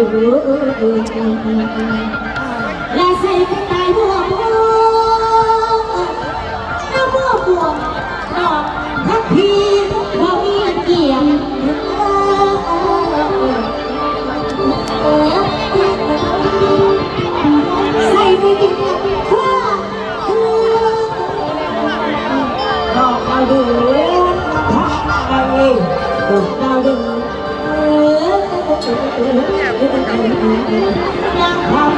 และใส่เป็นตายบัวบัวน้ำบัวบัวดอกทักพีบ่มีเกียมใส่ไปกินข้าดอกดาวเดือนทักไปดอกดาวเดือน ยัง